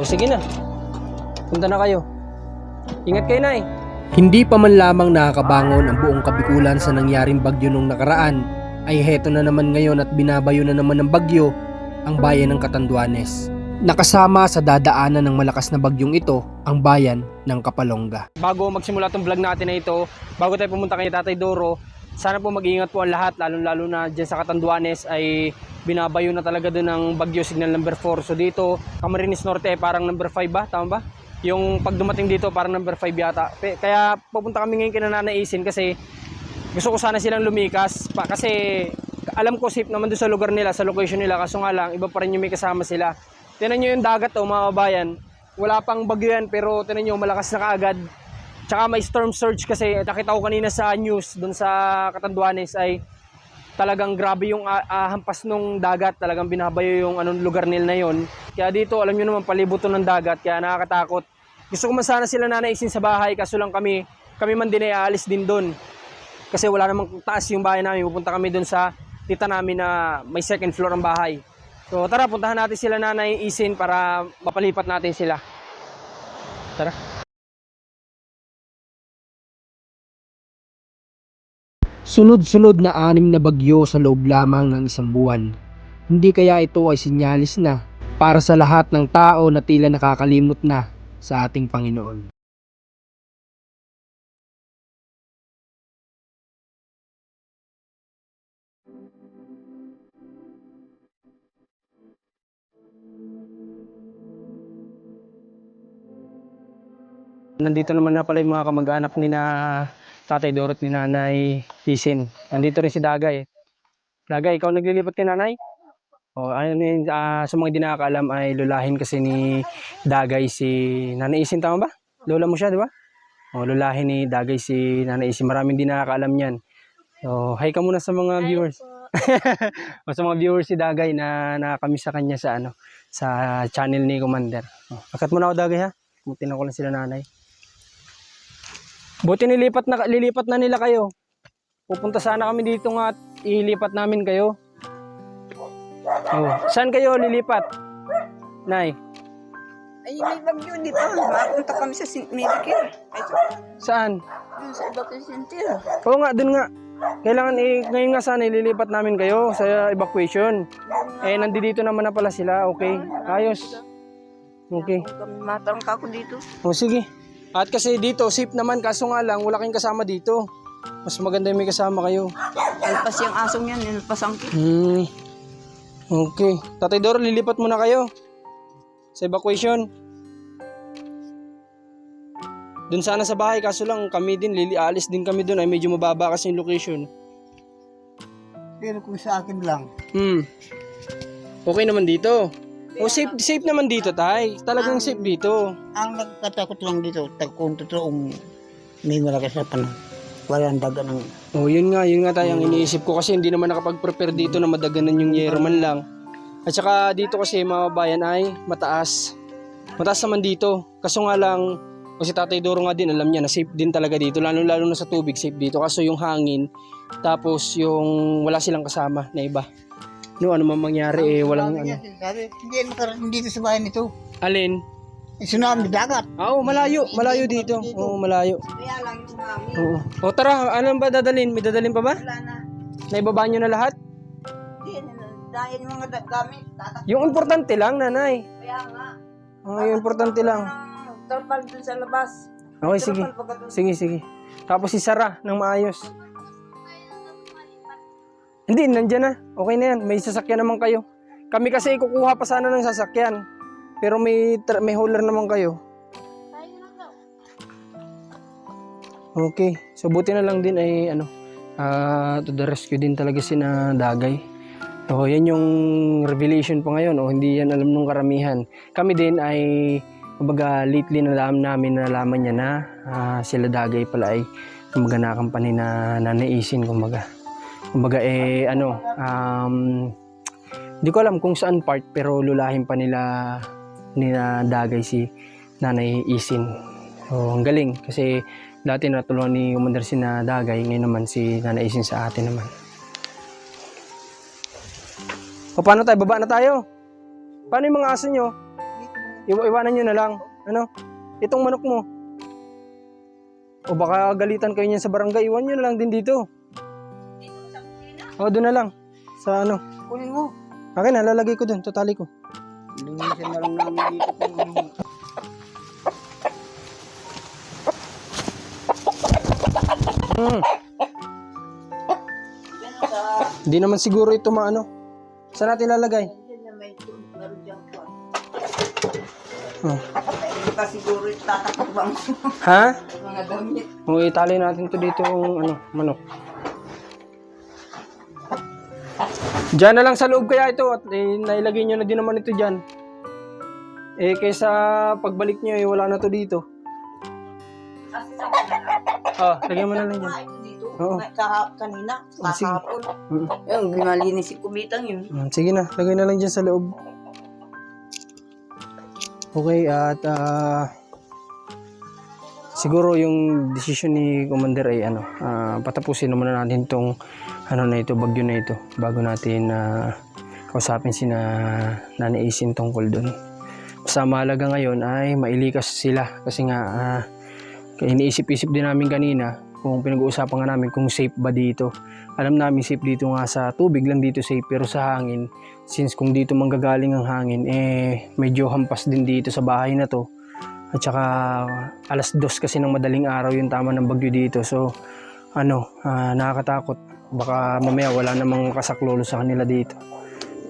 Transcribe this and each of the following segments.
O, sige na. Punta na kayo. Ingat kayo, Nay. Hindi pa man lamang nakakabangon ang buong kabikulan sa nangyaring bagyo nung nakaraan, ay heto na naman ngayon at binabayo na naman ng bagyo ang bayan ng Catanduanes. Nakasama sa dadaanan ng malakas na bagyong ito ang bayan ng Kapalongga. Bago magsimula itong vlog natin na ito, bago tayo pumunta kay Tatay Doro, sana po mag-iingat po ang lahat, lalo-lalo na dyan sa Catanduanes ay binabayo na talaga doon ng bagyo signal number 4. So dito, Camarines Norte ay parang number 5 ba? Tama ba? Yung pag dumating dito parang number 5 yata. Kaya pupunta kami ngayon kina Nanay Isin kasi gusto ko sana silang lumikas pa kasi alam ko safe naman doon sa lugar nila, sa location nila kaso nga lang iba pa rin yung may kasama sila. Tinan nyo yung dagat oh mga kabayan. Wala pang bagyo yan pero tinan nyo malakas na kaagad. Tsaka may storm surge kasi nakita ko kanina sa news doon sa Catanduanes ay talagang grabe yung ah, hampas nung dagat, talagang binabayo yung anong lugar nila na yon. Kaya dito, alam nyo naman, palibot to ng dagat, kaya nakakatakot. Gusto ko man sana sila nanaisin sa bahay, kaso lang kami, kami man din ay aalis din doon. Kasi wala namang taas yung bahay namin, pupunta kami doon sa tita namin na may second floor ang bahay. So tara, puntahan natin sila nanay isin para mapalipat natin sila. Tara. Sunod-sunod na anim na bagyo sa loob lamang ng isang buwan. Hindi kaya ito ay sinyalis na para sa lahat ng tao na tila nakakalimot na sa ating Panginoon. Nandito naman na pala yung mga kamag-anak ni na Tatay Dorot ni Nanay Isin. Nandito rin si Dagay. Dagay, ikaw naglilipat kay Nanay? O, ano yun, ah, sa mga di nakakaalam ay lulahin kasi ni Dagay si Nanay Isin, tama ba? Lola mo siya, di ba? O, lulahin ni Dagay si Nanay Isin. Maraming di nakakaalam yan. So, hi ka muna sa mga viewers. o, sa mga viewers si Dagay na nakakami sa kanya sa ano sa channel ni Commander. O, akat mo na ako Dagay ha. Mutin ko lang sila nanay. Buti nilipat na, lilipat na nila kayo. Pupunta sana kami dito nga at ilipat namin kayo. Oh. Saan kayo lilipat? Nay, Ay, may bagyo dito. Mapunta kami sa St. Medicare. Saan? dun sa evacuation center. Oo nga, dun nga. Kailangan eh, ngayon nga sana ililipat namin kayo sa evacuation. Eh, nandito naman na pala sila. Okay, ayos. Okay. Kami matarangka ko dito. O sige. At kasi dito, safe naman. Kaso nga lang, wala kayong kasama dito. Mas maganda yung may kasama kayo. Alpas yung asong yan. Nilpas ang. Hmm. Okay. Tatay Doro, lilipat muna kayo. Sa evacuation. Doon sana sa bahay, kaso lang kami din, lili alis din kami doon. Ay medyo mababa kasi yung location. Pero kung sa akin lang, Hmm. Okay naman dito. O safe, safe naman dito, tay. Talagang safe dito. ang nagkatakot lang dito, tag kung totoong may malakas na panahon. Walang daga ng... Oh, yun nga, yun nga tayo ang iniisip ko kasi hindi naman nakapag-prepare dito na madaganan yung yero man lang. At saka dito kasi mga bayan ay mataas. Mataas naman dito. Kaso nga lang, o si Tatay Doro nga din, alam niya na safe din talaga dito. Lalo lalo na sa tubig, safe dito. Kaso yung hangin, tapos yung wala silang kasama na iba. No, ano man mangyari eh, walang ano. Sabi, hindi makarating dito sa bahay nito. Alin? Eh, tsunami, dagat. Ah, Oo, malayo. Malayo dito. Oo, malayo. Kaya lang yung mami. Oo. O tara, ano ba dadalhin? May dadalhin pa ba? Wala na. Naibaba nyo na lahat? Hindi, dahil yung mga gamit. Yung importante lang, nanay. Kaya nga. Oh, yung importante lang. Ang Tarpal dun sa labas. Okay, sige. Sige, sige. Tapos isara ng maayos. Hindi, nandyan na. Okay na yan. May sasakyan naman kayo. Kami kasi kukuha pa sana ng sasakyan. Pero may, may hauler naman kayo. Okay. So, buti na lang din ay ano, ah to the rescue din talaga si na Dagay. So, yan yung revelation pa ngayon. O, hindi yan alam nung karamihan. Kami din ay, kumbaga, lately nalaman namin, nalaman niya na ah, sila Dagay pala ay, kumbaga, nakampany na nanaisin, kumbaga. Kumbaga, eh, ano, um, hindi ko alam kung saan part, pero lulahin pa nila ni na Dagay si Nanay Isin. So, ang galing. Kasi dati natulungan ni Commander si Dagay, ngayon naman si Nanay Isin sa atin naman. O paano tayo? Baba na tayo. Paano yung mga aso nyo? Iwa iwanan nyo na lang. Ano? Itong manok mo. O baka galitan kayo niyan sa barangay, iwan nyo na lang din dito. O, doon na lang. Sa ano. Kunin mo. Akin na, lalagay ko doon, totali ko. Linisin na lang namin dito kung ano. Hmm. Hindi naman siguro ito maano. Saan natin lalagay? Oh. Hindi pa siguro tatakbang Ha? mga damit. O, itali natin to dito yung ano, manok. Diyan na lang sa loob kaya ito at eh, nailagay nyo na din naman ito dyan. Eh, kaysa pagbalik nyo, eh, wala na to dito. Ah, lagyan mo na lang dyan. Dito, Oo. kaha- kanina, Oh, sige. kahapon. Yung ginalinis si Kumitang yun. Mm, Sige na, lagay na lang dyan sa loob. Okay, at ah, siguro yung decision ni Commander ay ano, ah, patapusin naman na natin tong ano na ito, bagyo na ito, bago natin na kausapin si na Isin tungkol doon. Basta mahalaga ngayon ay mailikas sila kasi nga kaya iniisip-isip din namin kanina kung pinag-uusapan nga namin kung safe ba dito. Alam namin safe dito nga sa tubig lang dito safe pero sa hangin since kung dito manggagaling ang hangin eh medyo hampas din dito sa bahay na to. At saka alas dos kasi ng madaling araw yung tama ng bagyo dito. So ano, ah, nakakatakot. Baka mamaya wala namang kasaklolo sa kanila dito.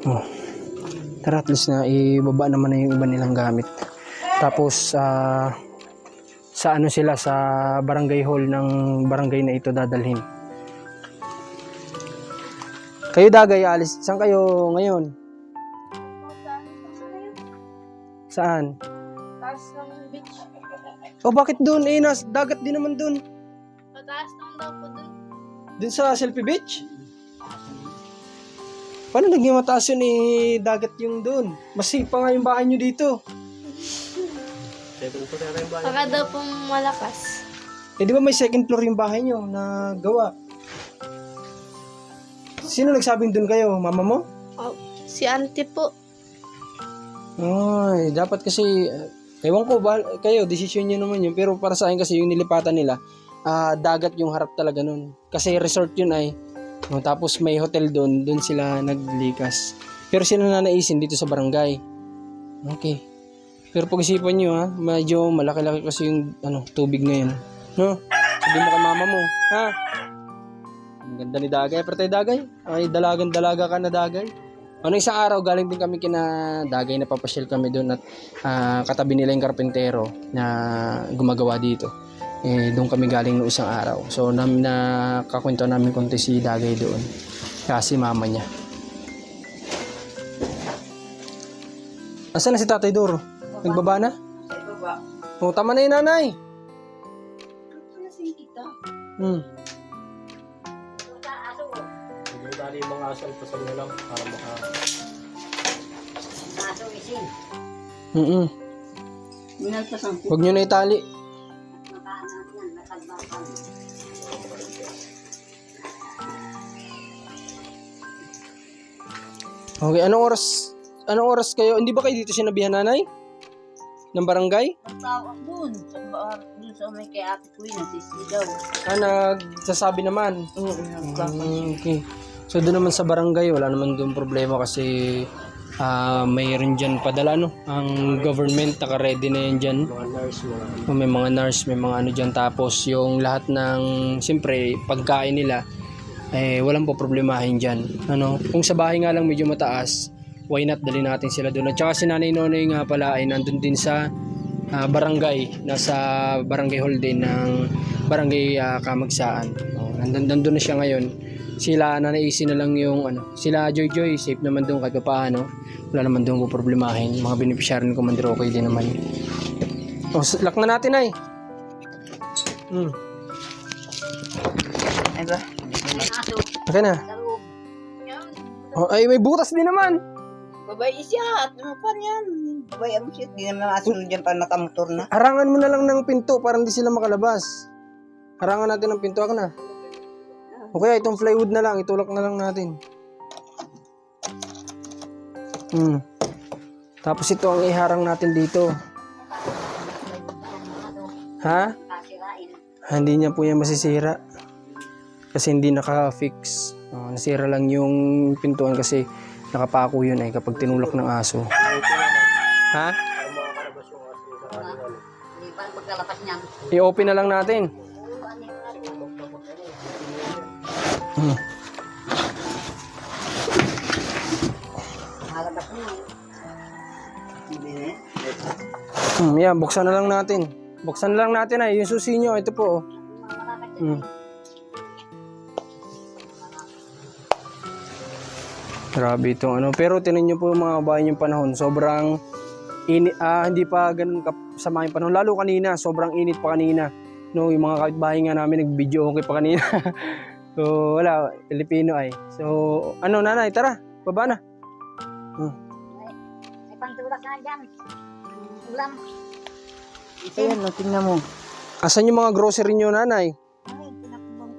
Oh. Tara at least na ibaba naman na yung iba nilang gamit. Tapos ah, sa ano sila sa barangay hall ng barangay na ito dadalhin. Kayo dagay alis. Saan kayo ngayon? Saan? Beach. O bakit doon? Eh, nas, dagat din naman doon. Mataas naman daw po dun. Doon sa Selfie Beach? Paano naging mataas yun eh, dagat yung doon? Mas safe pa nga yung bahay nyo dito. Baka daw pong malakas. Eh di ba may second floor yung bahay nyo na gawa? Sino nagsabing doon kayo? Mama mo? Oh, si auntie po. Ay, dapat kasi, uh, ewan ko, ba, kayo, desisyon nyo naman yun. Pero para sa akin kasi yung nilipatan nila, ah, dagat yung harap talaga nun. Kasi resort yun ay, no, tapos may hotel doon, doon sila naglikas. Pero sila na naisin dito sa barangay. Okay. Pero pag-isipan nyo ha, medyo malaki-laki kasi yung ano, tubig ngayon. No? Sabi mo kay mama mo, ha? Ang ganda ni Dagay. Pero tayo Dagay, ay dalagan-dalaga ka na Dagay. Ano isang araw galing din kami kina Dagay na papasyal kami doon at ah, katabi nila yung karpentero na gumagawa dito. Eh doon kami galing noong isang araw. So nam na kakwento namin konti si Dagay doon. Kasi mama niya. Asan na si Tatay Doro? Nagbaba na? Sa ibaba. Oh, tama na yun, nanay. Ito na si kita. Hmm. Mm Minalpasan ko. Huwag nyo na itali. Okay, anong oras? Anong oras kayo? Hindi ba kayo dito sinabihan nanay? Ng barangay? Tawag bar, dun sa may kay ate ko yun, nasisigaw. Ah, nagsasabi naman. Oo, Mm, okay. So doon naman sa barangay, wala naman doon problema kasi ah mayroon dyan padala no, ang government naka-ready na yan dyan. Oh, May mga nurse, may mga ano dyan. Tapos yung lahat ng, siyempre, pagkain nila, eh, walang po problemahin dyan. Ano, kung sa bahay nga lang medyo mataas, why not dali natin sila doon. At saka si Nanay Nonoy nga pala ay nandun din sa ah, barangay, nasa barangay hall din ng barangay ah, Kamagsaan. Oh, nandun, nandun na siya ngayon. Sila nanaisi na lang yung ano, sila Joy Joy, safe naman doon kahit pa paano. Wala naman doon po problemahin. Mga beneficiary ng Commander okay din naman. Oh, s- lock na natin ay. Hmm. Ay ba? Okay na. Oh, ay, may butas din naman. Babay siya. At ano pa yan? Babay mo siya. Di naman masunod dyan pa nakamotor na. Harangan mo na lang ng pinto para hindi sila makalabas. Harangan natin ng pinto. Ako na. O kaya itong plywood na lang. Itulak na lang natin. Hmm. Tapos ito ang iharang natin dito. Ha? Hindi niya po yan masisira. Kasi hindi naka-fix. Ah, nasira lang yung pintuan kasi nakapako yun ay kapag tinulak ng aso. Ha? I-open na lang natin. Hmm. Hmm, yan, buksan na lang natin. Buksan na lang natin ay yung susi nyo. Ito po. oh. Hmm. Grabe itong ano. Pero tinan nyo po mga kabayan yung panahon. Sobrang init, ah, hindi pa ganun kasama yung panahon. Lalo kanina, sobrang init pa kanina. No, yung mga kapitbahay nga namin nag-video okay pa kanina. so, wala, Pilipino ay. So, ano nanay, tara, baba na. Ayan, no, tingnan mo. Asan yung mga grocery nyo, nanay?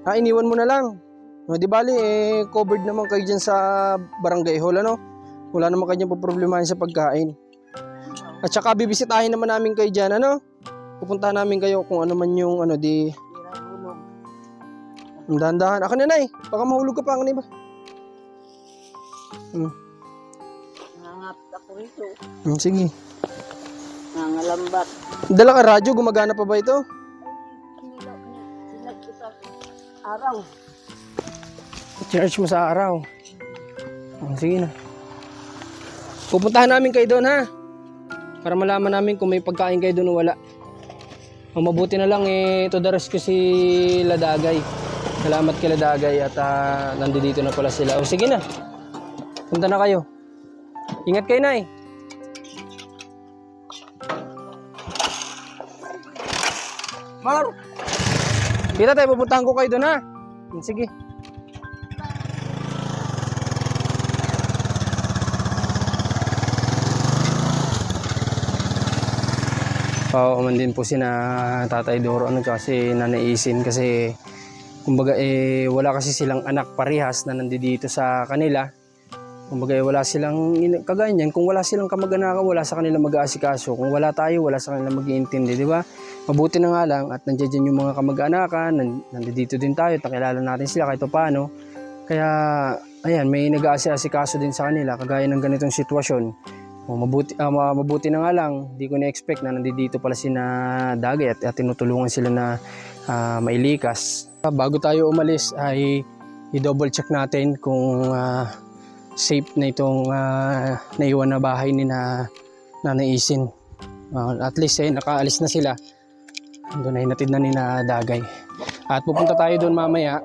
Ah, iniwan mo na lang. No, di bali, eh, covered naman kayo dyan sa barangay hall, ano? Wala naman kanyang problemahin sa pagkain. At saka bibisitahin naman namin kayo dyan, ano? Pupuntahan namin kayo kung ano man yung, ano, di... Ang dahan-dahan. Ako na, nay. Baka mahulog ka pa, na ba? Nangangapit ako rito. Hmm, sige. Nangalambat. Dala ka radyo, gumagana pa ba ito? Sinag ko sa araw. Charge mo sa araw. Oh, sige na. Pupuntahan namin kayo doon ha. Para malaman namin kung may pagkain kayo doon o wala. Ang mabuti na lang eh, to the rescue si Ladagay. Salamat kay Ladagay at ah, nandito na pala sila. O sige na. Punta na kayo. Ingat kayo na eh. Mar! Kita tayo, pupuntahan ko kayo doon ha. Sige. Oo, man din po si na Tatay Doro ano tsaka si Nanay Isin kasi kumbaga eh wala kasi silang anak parehas na nandito sa kanila. Kumbaga eh, wala silang kagaya niyan, kung wala silang kamag-anakan, wala sa kanila mag-aasikaso. Kung wala tayo, wala sa kanila mag-iintindi, di ba? Mabuti na nga lang at nandiyan dyan yung mga kamag-anakan, nan- nandito din tayo, takilala natin sila kahit paano. Kaya ayan, may nag-aasikaso din sa kanila kagaya ng ganitong sitwasyon. O, mabuti, ah, ma- mabuti na nga lang, di ko na-expect na nandito pala si na Dagay at, at tinutulungan sila na ah, mailikas. Bago tayo umalis ay i-double check natin kung ah, safe na itong ah, naiwan na bahay ni na nanaisin. Ah, at least eh, nakaalis na sila. Doon ay natid na ni na Dagay. At pupunta tayo doon mamaya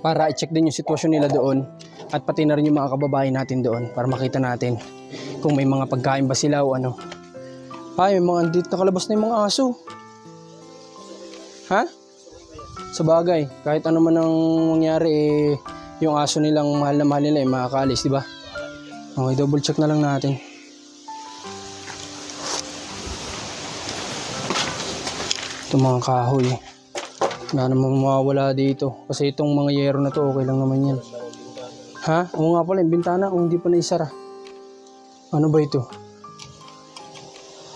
para i-check din yung sitwasyon nila doon at pati na rin yung mga kababayan natin doon para makita natin kung may mga pagkain ba sila o ano. Ay, may mga andito nakalabas na yung mga aso. Ha? Sa bagay, kahit ano man ang mangyari, eh, yung aso nilang mahal na mahal nila, eh, makakaalis, di ba? Okay, double check na lang natin. Ito mga kahoy. Wala namang mawawala dito. Kasi itong mga yero na to, okay lang naman yan. Ha? Oo nga pala, yung bintana, kung hindi pa naisara. Ano ba ito?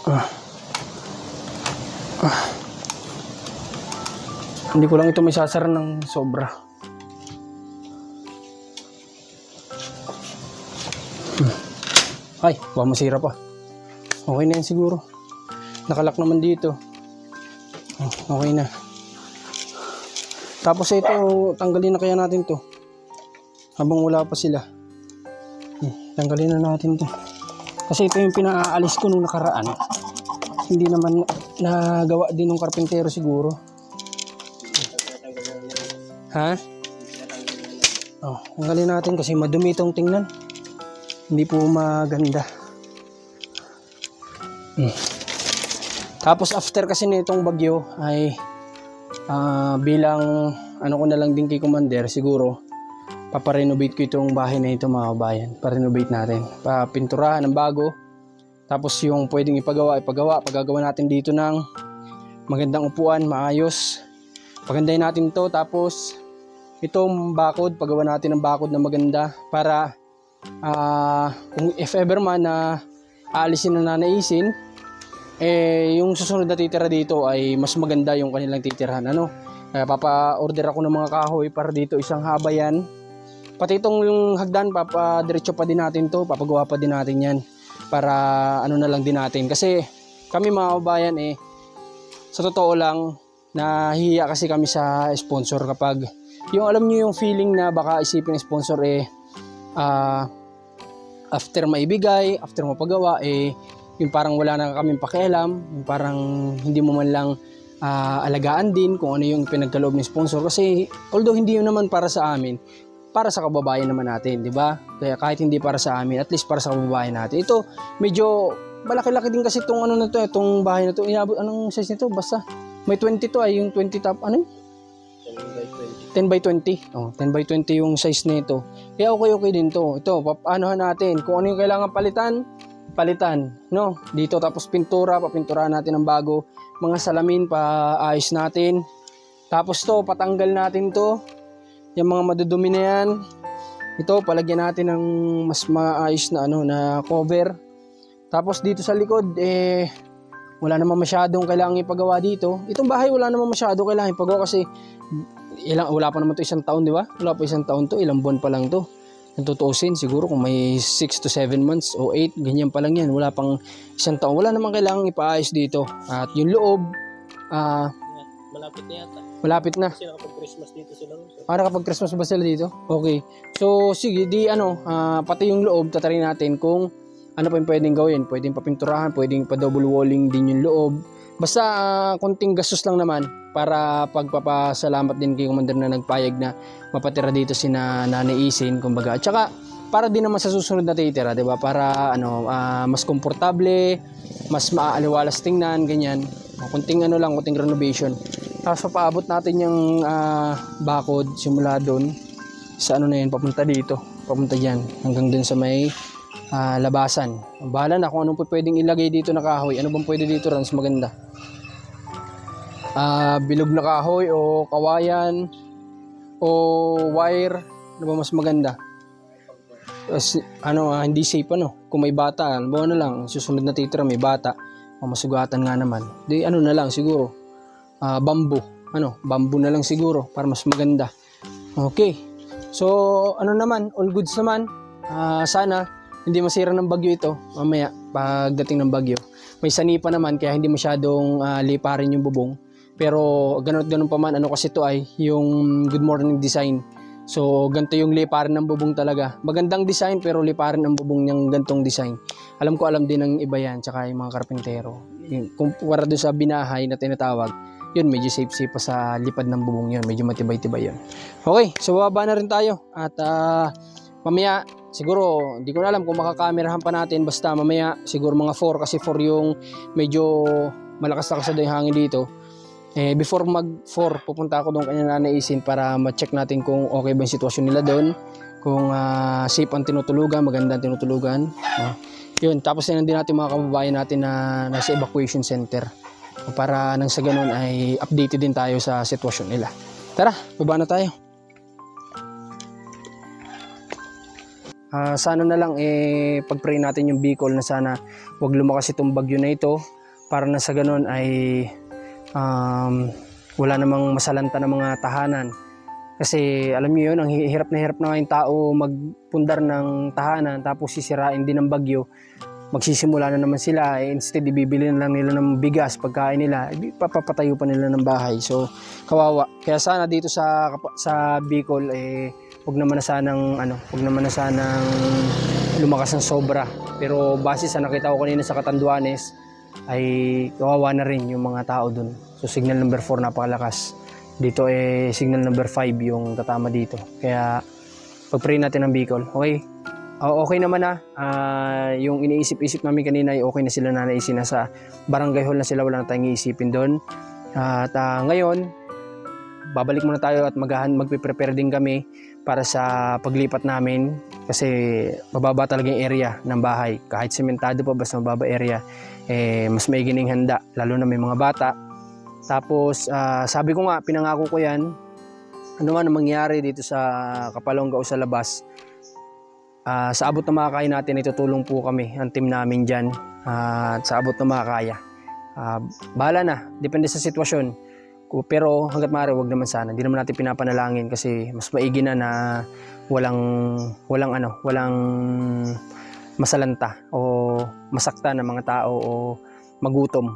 Ah. Hindi ko lang ito may sasara ng sobra. Hmm. Ay, baka masira pa. Okay na yan siguro. Nakalak naman dito. Oh, Okay na. Tapos ito, tanggalin na kaya natin to. Habang wala pa sila. Hmm, tanggalin na natin to. Kasi ito yung pinaalis ko nung nakaraan. Hindi naman nagawa din ng karpintero siguro. Ha? Oh, tanggalin natin kasi madumi itong tingnan. Hindi po maganda. Hmm. Tapos after kasi nitong bagyo ay ah, bilang ano ko na lang din kay commander siguro paparenovate ko itong bahay na ito mga kabayan. Pa-renovate natin. Papinturahan ng bago. Tapos yung pwedeng ipagawa, ipagawa. Pagagawa natin dito ng magandang upuan, maayos. Pagandahin natin to Tapos itong bakod, pagawa natin ng bakod na maganda para ah, kung if ever man na aalisin na nanaisin, eh, yung susunod na titira dito ay mas maganda yung kanilang titirhan. Ano? Kaya papa-order ako ng mga kahoy para dito isang haba yan. Pati itong yung hagdan, papa-diretso pa din natin to, papagawa pa din natin yan para ano na lang din natin. Kasi kami mga kabayan eh, sa totoo lang, nahihiya kasi kami sa sponsor kapag yung alam niyo yung feeling na baka isipin ng sponsor eh ah, after maibigay, after mapagawa eh yung parang wala na kaming pakialam, yung parang hindi mo man lang ah, alagaan din kung ano yung pinagkaloob ng sponsor kasi although hindi yun naman para sa amin, para sa kababayan naman natin, di ba? Kaya kahit hindi para sa amin, at least para sa kababayan natin. Ito, medyo malaki-laki din kasi itong ano na to, itong bahay na to. Inabot, anong size nito? Basta, may 20 to ay, yung 20 top, ano yun? 10 by 20. Oh, 10 by 20 yung size nito. Kaya okay okay din to. Ito, paanohan natin. Kung ano yung kailangan palitan, palitan, no? Dito tapos pintura, papinturahan natin ng bago. Mga salamin paayos natin. Tapos to, patanggal natin to. Yung mga madudumi na yan. Ito, palagyan natin ng mas maayos na ano na cover. Tapos dito sa likod eh wala naman masyadong kailangan ipagawa dito. Itong bahay wala naman masyadong kailangan ipagawa kasi ilang wala pa naman to isang taon, di ba? Wala pa isang taon to, ilang buwan pa lang to. Kung tutuusin, siguro kung may 6 to 7 months o 8, ganyan pa lang yan. Wala pang isang taon. Wala naman kailangang ipaayos dito. At yung loob, ah Malapit na yata. malapit na. Kasi nakapag-Christmas dito sila. So. Para kapag Christmas ba sila dito? Okay. So, sige, di ano, ah, pati yung loob, tatarin natin kung ano pa yung pwedeng gawin. Pwedeng papinturahan, pwedeng pa double walling din yung loob. Basta ah, konting gastos lang naman para pagpapasalamat din kay Commander na nagpayag na mapatira dito si na Nanay kumbaga. At saka, para din naman sa susunod na titira, di ba? Para ano, ah, mas komportable, mas maaaliwalas tingnan, ganyan. Kunting ano lang, kunting renovation. Tapos papaabot natin yung ah, bakod simula doon sa ano na yun, papunta dito, papunta dyan, hanggang dun sa may ah, labasan. Bahala na kung anong pwedeng ilagay dito na kahoy. Ano bang pwede dito rin, mas maganda. Ah, bilog na kahoy o kawayan o wire, ano ba mas maganda? As, ano, ah, hindi safe ano, kung may bata, ano ba na lang, susunod na titira may bata, masugatan nga naman. Di ano na lang siguro, ah, bamboo, ano, bamboo na lang siguro para mas maganda. Okay. So, ano naman, all goods naman. Ah, sana hindi masira ng bagyo ito mamaya pagdating ng bagyo. May sanipa naman kaya hindi masyadong ah, liparin yung bubong. Pero ganun at ganun pa man, ano kasi ito ay yung good morning design. So, ganito yung liparin ng bubong talaga. Magandang design pero liparin ang bubong niyang gantong design. Alam ko alam din ng iba yan, tsaka yung mga karpintero. Yung, kumpara doon sa binahay na tinatawag, yun medyo safe safe pa sa lipad ng bubong yun. Medyo matibay-tibay yun. Okay, so bababa na rin tayo. At ah, mamaya, siguro, hindi ko na alam kung makakamerahan pa natin. Basta mamaya, siguro mga 4 kasi 4 yung medyo malakas-lakas na yung hangin dito. Eh, before mag 4, pupunta ako doon kanya nanaisin para ma-check natin kung okay ba yung sitwasyon nila doon. Kung ah, safe ang tinutulugan, maganda ang tinutulugan. no? Yun, tapos yan din natin mga kababayan natin na nasa evacuation center. Para nang sa ganun ay updated din tayo sa sitwasyon nila. Tara, baba na tayo. Ah, sana na lang eh pag-pray natin yung Bicol na sana wag lumakas itong bagyo na ito para na sa ganun ay um, wala namang masalanta ng mga tahanan. Kasi alam niyo yun, ang hi- hirap na hirap na nga yung tao magpundar ng tahanan tapos sisirain din ng bagyo. Magsisimula na naman sila, eh, instead ibibili na lang nila ng bigas, pagkain nila, eh, papapatayo pa nila ng bahay. So, kawawa. Kaya sana dito sa sa Bicol eh wag naman na sanang ano, wag naman na sanang lumakas ng sobra. Pero base sa nakita ko kanina sa Catanduanes ay kawawa na rin yung mga tao dun. So signal number 4 napakalakas. Dito eh signal number 5 yung tatama dito. Kaya pag-pray natin ng Bicol. Okay? O- okay naman na. Ah, yung iniisip-isip namin kanina ay okay na sila na naisin na sa barangay hall na sila. Wala na tayong iisipin doon. At ah, ngayon, babalik muna tayo at maghahan magpe-prepare din kami para sa paglipat namin kasi mababa talaga yung area ng bahay kahit sementado pa basta mababa area eh mas maigining handa lalo na may mga bata tapos ah, sabi ko nga pinangako ko yan ano man ang mangyari dito sa Kapalongga o sa labas Ah, sa abot na makakaya natin, itutulong po kami, ang team namin dyan. Ah, sa abot na makakaya. Ah, bahala na, depende sa sitwasyon. Pero hanggat maaari, wag naman sana. Hindi naman natin pinapanalangin kasi mas maigi na na walang walang ano, walang masalanta o masakta ng mga tao o magutom.